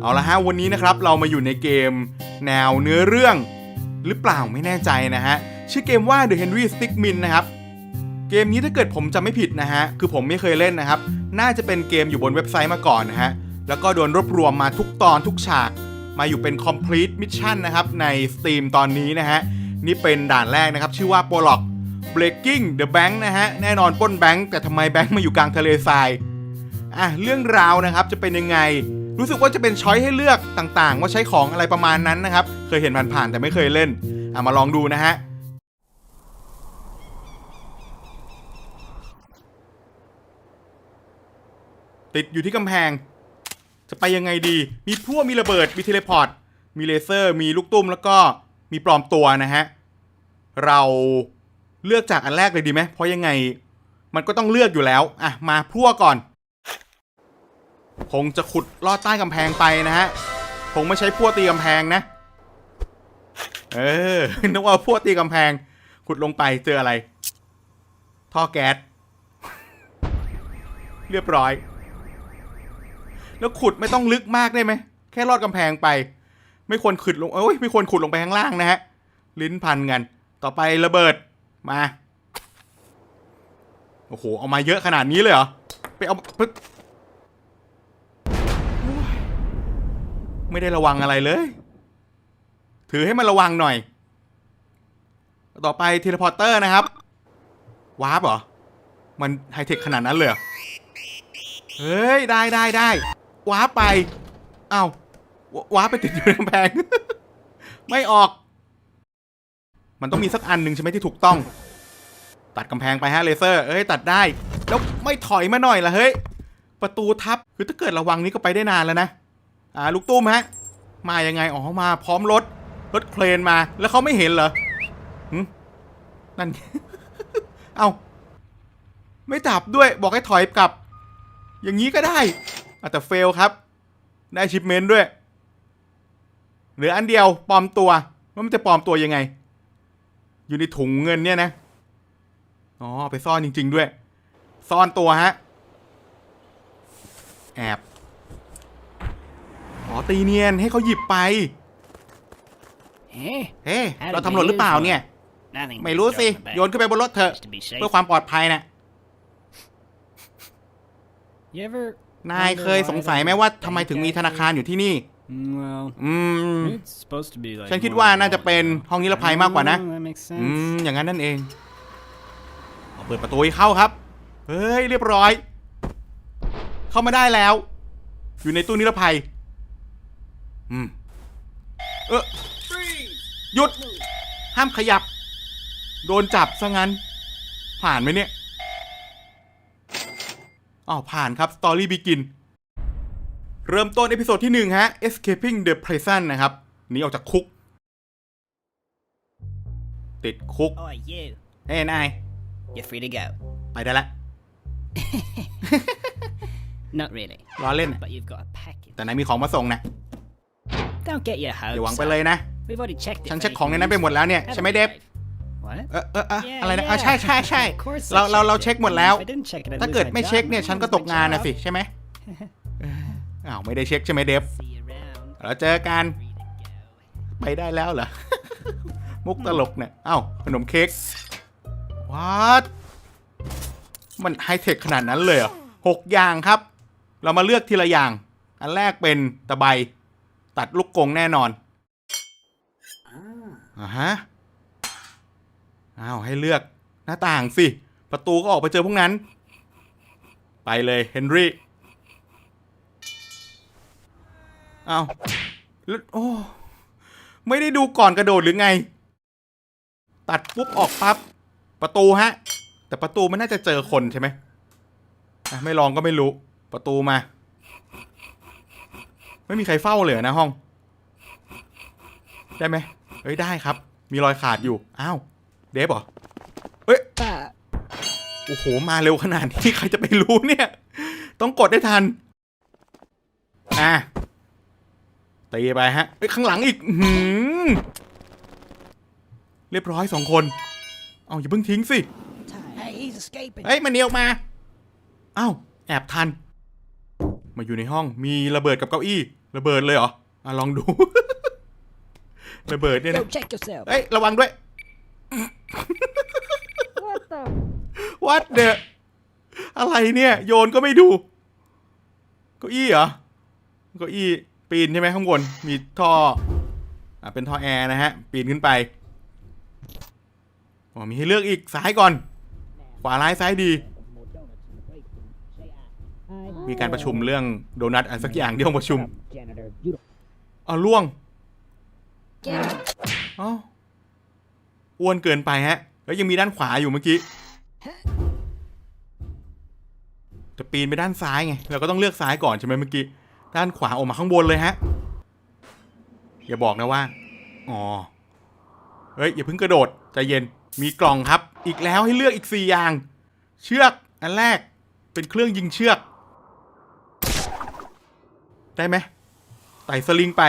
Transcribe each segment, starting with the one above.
เอาละฮะวันนี้นะครับเรามาอยู่ในเกมแนวเนื้อเรื่อง หรือเปล่าไม่แน่ใจนะฮะ ชื่อเกมว่า The Henry Stickmin นะครับ เกมนี้ถ้าเกิดผมจำไม่ผิดนะฮะ คือผมไม่เคยเล่นนะครับ น่าจะเป็นเกมอยู่บนเว็บไซต์มาก่อนนะฮะ แล้วก็โดนรวบรวมมาทุกตอนทุกฉาก มาอยู่เป็น complete mission นะครับ ใน Steam ตอนนี้นะฮะ นี่เป็นด่านแรกนะครับ ชื่อว่า Prolog Breaking the Bank นะฮะ แน่นอนปล้นแบงค์แต่ทำไมแบงค์มาอยู่กลางทะเลทรายอะเรื่องราวนะครับจะเป็นยังไง รู้สึกว่าจะเป็นช้อยให้เลือกต่างๆ ว่าใช้ของอะไรประมาณนั้นนะครับ เคยเห็นผ่านๆแต่ไม่เคยเล่นอะมาลองดูนะฮะติดอยู่ที่กำแพง จะไปยังไงดี มีพวกมีระเบิด มีเทเลพอร์ต มีเลเซอร์ มีลูกตุ้ม แล้วก็มีปลอมตัวนะฮะ เราเลือกจากอันแรกเลยดีไหม เพราะยังไง มันก็ต้องเลือกอยู่แล้ว อะ มาพวกก่อน คงจะขุดลอดใต้กำแพงไปนะฮะ คงไม่ใช้พวกตีกำแพงนะ เออ นึกว่าพวกตีกำแพง ขุดลงไปเจออะไร ท่อแก๊ส เรียบร้อย แล้วขุดไม่ต้องลึกมากได้ไหม แค่ลอดกำแพงไป ไม่ควรขุดลง เอ้ย ไม่ควรขุดลงไปข้างล่างนะฮะ ลิ้นพันกัน ต่อไประเบิด มา โอ้โห เอามาเยอะขนาดนี้เลยเหรอ ไปเอา ไม่ได้ระวังอะไรเลย ถือให้มันระวังหน่อย ต่อไปเทเลพอร์เตอร์นะครับวาร์ปเหรอ มันไฮเทคขนาดนั้นเลยเฮ้ย ได้ได้ได้วาร์ปไปเอ้าวาร์ปไปติดอยู่ในกำแพง ไม่ออก มันต้องมีสักอันหนึ่งใช่ไหมที่ถูกต้อง ตัดกำแพงไปฮะเลเซอร์ เอ้ย ตัดได้ แล้วไม่ถอยมาหน่อยละเฮ้ย ประตูทับ คือถ้าเกิดระวังนี้ก็ไปได้นานแล้วนะ อ่าลูกตุ้มฮะ มายังไง อ๋อ มาพร้อมรถ รถเครนมา แล้วเขาไม่เห็นเหรอหึนั่น เอ้าไม่จับด้วย บอกให้ถอยกลับ อย่างนี้ก็ได้อะแต่เฟลครับ ได้ชิปเมนต์ด้วย เหลืออันเดียวปลอมตัว ว่ามันจะปลอมตัวยังไง อยู่ในถุงเงินเนี่ยนะ อ๋อไปซ่อนจริง ๆ ด้วย ซ่อนตัวฮะ แอบ อ๋อตีเนียนให้เขาหยิบไป Eh? เฮ้เราทำหล่นหรือเปล่าเนี่ย Nothing. ไม่รู้สิ Throw it back. โยนขึ้นไปบนรถเถอะ Just to be safe. เพื่อความปลอดภัยนะ You ever นายเคยสงสัยไหมว่าทำไมถึงมีธนาคารอยู่ที่นี่ Mm, Well, อืม it's supposed to be like ฉันคิด more ว่า of a น่าจะเป็นห้องนิรภัยมากกว่านะ Oh, that makes อื sense. มอย่างนั้นนั่นเองเอาเปิดประตูให้เข้าครับ เฮ้ย เรียบร้อย เข้ามาได้แล้ว อยู่ในตู้นิรภัย อืม เออหยุด ห้ามขยับ โดนจับซะงั้น ผ่านไหมเนี่ยอ๋อผ่านครับ Story Begin เริ่มต้นเอพิโซดที่หนึ่งฮะ Escaping the Prison นะครับหนีออกจากคุก ติดคุก Oh, you. เอ้ยนาย You're free to go. ไปได้ละ Not really. ล้อเล่น น่ะ But you've got a package. แต่นายมีของมาส่งนะ Don't get your อย่าหวัง hopes ไปเลย up. นะ We've already checked it. ฉัน for เช็คของในนั้นไป anything หมดแล้วเนี่ย useful, ใช่ไหม haven't เดฟ we? What? เออเออเออ Yeah, อะไรนะ yeah. อะใช่ใช่ใช่ Of course I เราเรา checked เรา it. เช็คหมดแล้ว If I didn't check it, I'd ถ้า lose เกิด my ไม่ job. เช็คเนี่ย ฉันก็ตกงานนะสิ Job. ใช่ไหมเอออ้าว ไม่ได้เช็คใช่ไหมเดฟ See you around. เราเจอกัน Free to go. ไปได้แล้วเหรอ มุกตลกเนี่ย เอ้า ขนมเค้กวัดมันไฮเทคขนาดนั้นเลยเหรอหกอย่างครับ เรามาเลือกทีละอย่าง อันแรกเป็นตะไบ ตัดลูกกงแน่นอนอ่าฮะอ้าวให้เลือกหน้าต่างสิ ประตูก็ออกไปเจอพวกนั้น ไปเลยเฮนรี่อ้าวแล้วโอ้ไม่ได้ดูก่อนกระโดดหรือไง ตัดปุ๊บออกปั๊บประตูฮะ แต่ประตูมันน่าจะเจอคนใช่ไหมอะไม่ลองก็ไม่รู้ ประตูมา ไม่มีใครเฝ้าเลยเหรอนะห้อง ได้ไหมเอ้ยได้ครับ มีรอยขาดอยู่ อ้าว เดฟเหรอเอ้ยโอ้โห มาเร็วขนาดนี้ใครจะไปรู้เนี่ย ต้องกดได้ทัน อะตีไปฮะเอ้ยข้างหลังอีกอื้อหือเรียบร้อยสองคน เอาอย่าเพิ่งทิ้งสิ Hey, he's escaping. เฮ้ยมันเนียวมา เอ้า แอบทัน มาอยู่ในห้องมีระเบิดกับเก้าอี้ ระเบิดเลยเหรออะลองดู ระเบิดเนี่ย Go นะ check yourself. เอ้ยระวังด้วย What the? วัดเดอะอะไรเนี่ย โยนก็ไม่ดูเก้าอี้เหรอเก้าอี้ปีนใช่ไหมข้างบน มีท่อ อ่าเป็นท่อแอร์นะฮะ ปีนขึ้นไปอ๋อมีให้เลือกอีกซ้ายก่อน ขวาร้ายซ้ายดี มีการประชุมเรื่องโดนัทอันสักอย่างที่ห้องประชุม Janitor, you don't เอาล่วง get him. เอ้าอ้วนเกินไปฮะ แล้วยังมีด้านขวาอยู่เมื่อกี้จะปีนไปด้านซ้ายไงเราก็ต้องเลือกซ้ายก่อนใช่ไหมเมื่อกี้ด้านขวาออกมาข้างบนเลยฮะ อย่าบอกนะว่าอ๋อเฮ้ยอย่าเพิ่งกระโดดใจเย็นมีกล่องครับ อีกแล้วให้เลือกอีกสี่อย่าง เชือกอันแรกเป็นเครื่องยิงเชือก ได้ไหมไต่สลิงไป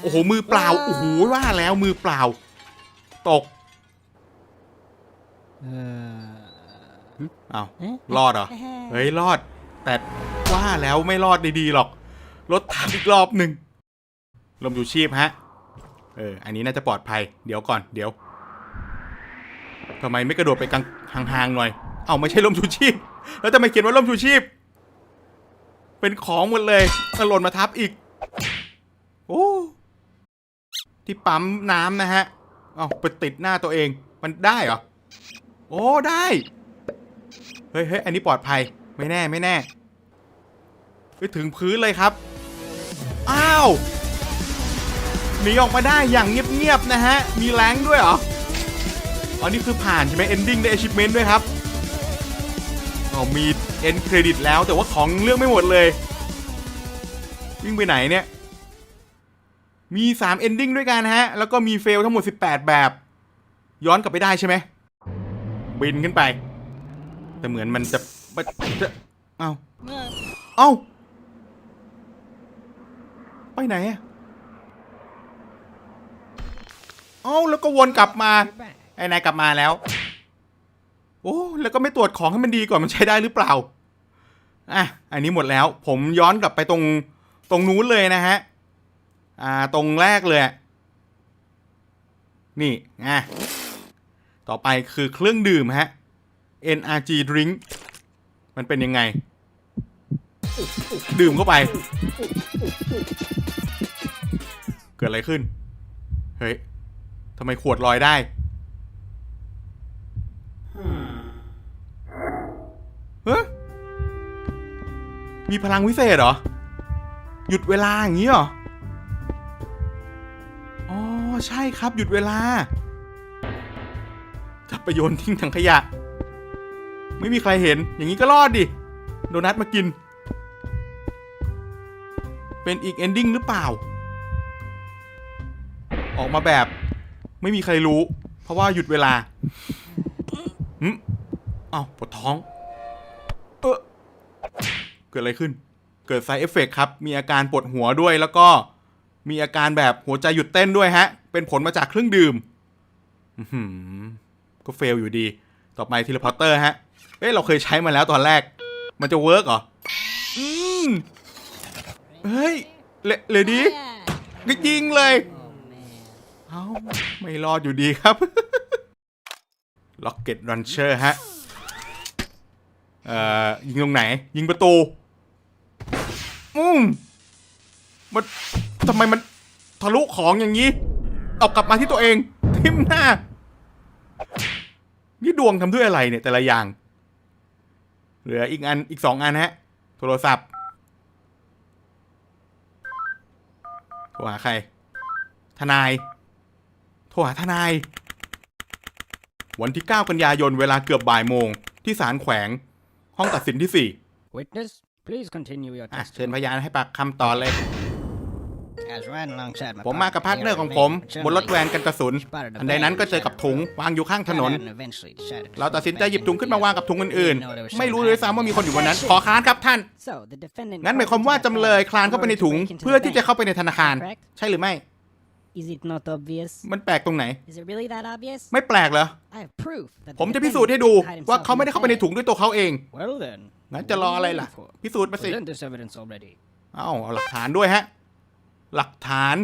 โอ้โห มือเปล่า โอ้โห ว่าแล้วมือเปล่า ตกอ้าวรอดเหรอ เฮ้ย รอด แต่ว่าแล้วไม่รอดดีๆหรอก รถทับอีกรอบหนึ่ง ลมยูชีพฮะ เออ อันนี้น่าจะปลอดภัย เดี๋ยวก่อน เดี๋ยว ทำไมไม่กระโดดไปกลางห่างๆหน่อย เอาไม่ใช่ลมชูชีพ แล้วทำไมเขียนว่าลมชูชีพ เป็นของหมดเลยแล้วหล่นมาทับอีก โอ้ที่ปั๊มน้ำนะฮะเอาไปติดหน้าตัวเอง มันได้เหรอ โอ้ได้ เฮ้ยเฮ้ยอันนี้ปลอดภัย ไม่แน่ไม่แน่ ไปถึงพื้นเลยครับ อ้าว หนีออกมาได้อย่างเงียบๆนะฮะ มีแรงด้วยเหรออ๋อนี่คือผ่านใช่ไหม ending ได้ achievement ด้วยครับ อ๋อมี end credit แล้วแต่ว่าของเลือกไม่หมดเลย วิ่งไปไหนเนี่ย มี3 ending ด้วยกันฮะ แล้วก็มี fail ทั้งหมด 18 แบบ ย้อนกลับไปได้ใช่ไหม บินขึ้นไป แต่เหมือนมันจะมันจะเอ้าเอ้าไปไหนอะเอ้าแล้วก็วนกลับมา You're back. ไอ้นายกลับมาแล้ว โอ้แล้วก็ไม่ตรวจของให้มันดีก่อนมันใช้ได้หรือเปล่าอะอันนี้หมดแล้ว ผมย้อนกลับไปตรงตรงนู้นเลยนะฮะอ่าตรงแรกเลยนี่อะต่อไปคือเครื่องดื่มฮะ NRG drink มันเป็นยังไง ดื่มเข้าไป เกิดอะไรขึ้น เฮ้ยทำไมขวดลอยได้ เฮ้ยมีพลังวิเศษเหรอ หยุดเวลาอย่างนี้เหรอ อ๋อ ใช่ครับ หยุดเวลาจับไปโยนทิ้งถังขยะ ไม่มีใครเห็น อย่างนี้ก็รอดดิ โดนัทมากิน เป็นอีกเอนดิ้งหรือเปล่า ออกมาแบบ ไม่มีใครรู้ เพราะว่าหยุดเวลาหืมเอ้าปวดท้อง เกิดอะไรขึ้น เกิดไซเอฟเฟกครับ มีอาการปวดหัวด้วยแล้วก็มีอาการแบบหัวใจหยุดเต้นด้วยฮะ เป็นผลมาจากเครื่องดื่มอื้อหือก็เฟลอยู่ดี ต่อไปทีละพอตเตอร์ฮะ เอ้ยเราเคยใช้มาแล้วตอนแรก มันจะเวิร์กเหรอ อืม เฮ้ย เลเลดี้ก็ยิงเลย เอ้าไม่รอดอยู่ดีครับ ล็อกเก็ตรันเชอร์ฮะ เอ่อยิงตรงไหน ยิงประตูอืมมันทำไมมันทะลุของอย่างนี้เอากลับมาที่ตัวเองทิ่มหน้า นี่ดวงทำด้วยอะไรเนี่ย แต่ละอย่าง เหลืออีกอันอีกสองอันฮะ โทรศัพท์โทรหาใคร ทนาย โทรหาทนาย วันที่ 9 กันยายนเวลาเกือบบ่ายโมง ที่ศาลแขวง ห้องตัดสินที่ Witness, please continue your 4อะ testimony. เชิญพยานให้ปากคำต่อเลย As ran alongside my ผมมากับ partner, พาร์ทเนอร์ของ Gary ผม May, บนรถแวนกันกระสุน spotted a อันใดนั้นก็เจอกับถุงวางอยู่ข้างถนน bag and eventually decided to เราตัดสินใจหยิบถุงขึ้นมาวางกับถุงอื่น Didn't know there was ๆไม่รู้ someone เลยซ้ำว่ามีคนอยู่บนนั้น ขอค้านครับท่าน So, the defendant งั้นหมายความว่าจำเลยคลานเข้าไปในถุง เพื่อที่จะเข้าไปในธนาคาร Correct? ใช่หรือไม่ Is it not obvious? มันแปลกตรงไหน Is it really that obvious? ไม่แปลกเหรอ I have proof that the ผมจะพิสูจน์ให้ดู defendant hid ว่า himself เขาไม่ได้เข้าไปในถุงด้วยตัวเขาเอง Well then, งั้นจะรออะไรล่ะ พิสูจน์มาสิ present this evidence already. เอ้าเอาหลักฐานด้วยฮะ หลักฐาน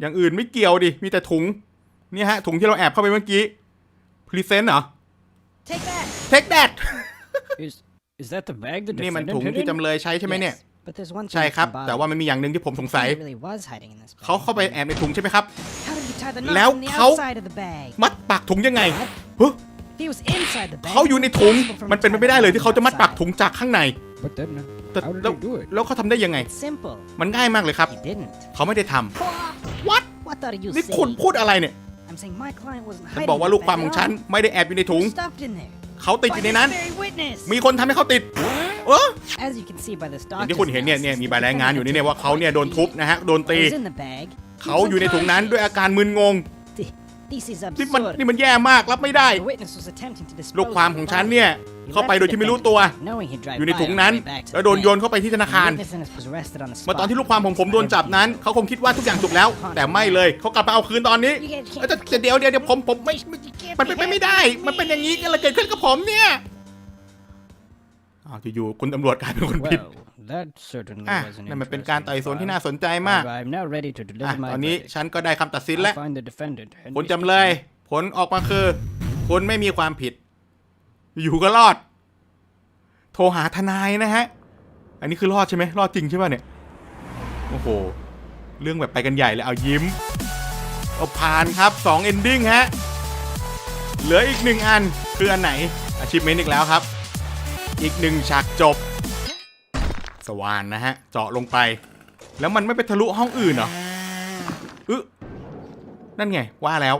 อย่างอื่นไม่เกี่ยวดิ มีแต่ถุงเนี่ยฮะ ถุงที่เราแอบเข้าไปเมื่อกี้ พรีเซนต์เหรอ Take that. เทคแดด Is is that the bag the นี่มัน defendant ถุง hid ที่ in? จำเลยใช้ใช่ไหมเนี่ย Yes, but there's one thing ใช่ครับ at the แต่ bottom. ว่ามันมีอย่างหนึ่งที่ผมสงสัย He really was hiding in this bag. เขาเข้าไปแอบในถุงใช่ไหมครับ How did he tie the แล้ว knot on the เขา outside of the bag? มัดปากถุงยังไงเฮ้ย He was inside the bag. เขาอยู่ในถุง Impossible for him มันเป็นไป to ไม่ tie ได้ the เลย knot ที่เขาจะมัดปาก outside. ถุงจากข้างใน But then, uh, แต่ how did แล้ว he do it? แล้วเขาทำได้ยังไง Simple. มันง่ายมากเลยครับ He didn't. เขาไม่ได้ทำ What What thought you นี่ saying? คุณพูดอะไรเนี่ย I'm saying my client wasn't ฉัน hiding บอกว่า in ลู the กความ bag ของ at ฉัน all. ไม่ได้แอบอยู่ในถุง He was stuffed in there. เขาติด By อยู่ใน this นั้น very witness. มีคนทำให้เขาติด เออ As you can see by the อย่าง stock ที่คุณเห็นเนี่ยเนี่ยมีใบรายงานอยู่นี่เนี่ยว่าเขาเนี่ยโดนทุบนะฮะโดนตี was in the bag. He เขา was อยู่ในถุงนั้นด้วย unconscious. อาการมึนงง Th- This is นี่มัน absurd. นี่มันแย่มากรับไม่ได้ The witness was attempting to dispose ลูกความ of ของ the ฉัน body. เนี่ย He เข้าไป left โดย the ที่ไม่รู้ defendant, ตัว knowing he'd drive อยู่ใน by ถุง on the นั้น way back to the แล้วโดน bank. โยนเข้าไปที่ธนา The คาร witness was arrested on the เมื่อ spot. ตอนที่ลูกความของผมโดนจับนั้น เขาคงคิดว่าทุกอย่างจบแล้ว แต่ไม่เลย เขากลับมาเอาคืนตอนนี้เอ้ยแต่แต่เดี๋ยวเดี๋ยวเดี๋ยวผมผมไม่ไม่ You can't มันเป็นไปไม่ได้ มันเป็นอย่างนี้กันเลยเกิดขึ้นกับผมเนี่ย อ้าวอยู่ๆคุณตำรวจกลายเป็นคนผิด Well, that certainly อะ was an นั่นมันเป็นการไต่สวนที่น่า interesting สนใจมาก file. I'm now ready to อะ deliver my ตอนนี้ verdict. ฉันก็ได้คำตัดสิน I แล้ว find the defendant. Henry คุณจำเลย ผลออกมาคือ คุณไม่มีความผิด อยู่ก็รอด โทรหาทนายนะฮะ อันนี้คือรอดใช่ไหมรอดจริงใช่ป่ะเนี่ย โอ้โห เรื่องแบบไปกันใหญ่เลยเอายิ้มเอาผ่านครับ2 ending ฮะ เหลืออีกหนึ่งอันคืออันไหน achievement อีกแล้วครับ อีกหนึ่งฉากจบ สว่านนะฮะ เจาะลงไป แล้วมันไม่ไปทะลุห้องอื่นเหรออึะนั่นไง ว่าแล้ว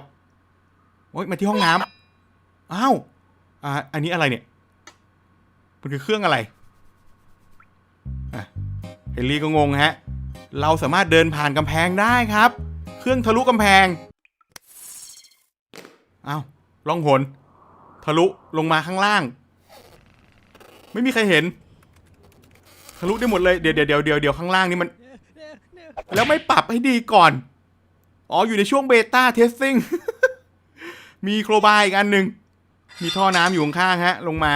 โอ้ยมาที่ห้องน้ำอ้าวอ่าอันนี้อะไรเนี่ย มันคือเครื่องอะไรเฮนรี่ก็งงฮะ เราสามารถเดินผ่านกำแพงได้ครับ เครื่องทะลุกำแพงอ้าวล่องหนทะลุลงมาข้างล่าง ไม่มีใครเห็นทะลุได้หมดเลยเดี๋ยวเดี๋ยวเดี๋ยวเดี๋ยวเดี๋ยวข้างล่างนี่มัน แล้วไม่ปรับให้ดีก่อน อ๋ออยู่ในช่วงเบต้าเทสซิ่ง มีโครบาร์อีกอันหนึ่ง มีท่อน้ำอยู่ข้างๆฮะ ลงมา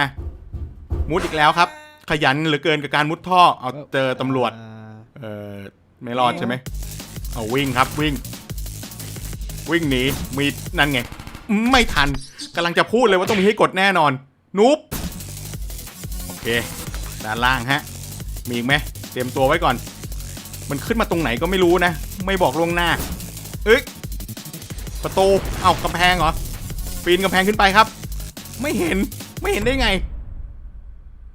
มุดอีกแล้วครับ ขยันเหลือเกินกับการมุดท่อ เอาเจอตำรวจ เออไม่รอดใช่ไหม เอาวิ่งครับวิ่ง วิ่งหนีมีนั่นไง ไม่ทันกำลังจะพูดเลยว่าต้องมีให้กดแน่นอนนุ๊บ เคด้านล่างฮะ มีอีกไหมเตรียมตัวไว้ก่อน มันขึ้นมาตรงไหนก็ไม่รู้นะ ไม่บอกล่วงหน้าเอ้ยประตู เอ้ากำแพงเหรอ ปีนกำแพงขึ้นไปครับ ไม่เห็น ไม่เห็นได้ไง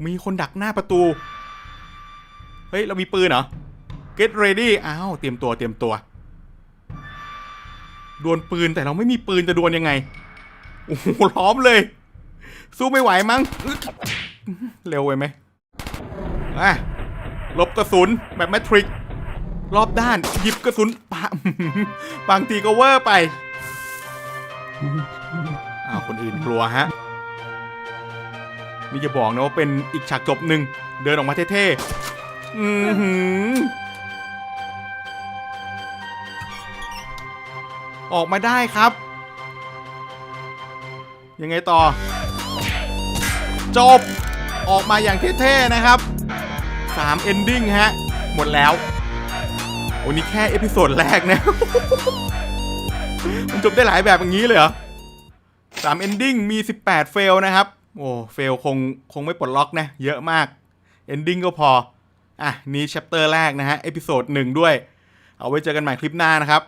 มีคนดักหน้าประตู เฮ้ย เรามีปืนเหรอ get ready อ้าว เตรียมตัว เตรียมตัว ดวลปืนแต่เราไม่มีปืนจะดวลยังไง โอ้โหล้อมเลย สู้ไม่ไหวมั้ง เร็วไปไหมอะลบกระสุนแบบแมทริก รอบด้านหยิบกระสุนปะบางทีก็เวอร์ไปอ้าวคนอื่นกลัวฮะ นี่จะบอกนะว่าเป็นอีกฉากจบหนึ่ง เดินออกมาเท่ๆ อือหือออกมาได้ครับ ยังไงต่อ จบ ออกมาอย่างเท่ๆนะครับ3 ending ฮะ หมดแล้วโอ้นี่แค่เอพิโซดแรกนะ มันจบได้หลายแบบอย่างนี้เลยเหรอ3 ending มี 18 fail นะครับ โอ้ fail คงคงไม่ปลดล็อกนะ เยอะมาก ending ก็พอ อะ นี่ chapter แรกนะฮะ เอพิโซดหนึ่งด้วย เอาไว้เจอกันใหม่คลิปหน้านะครับ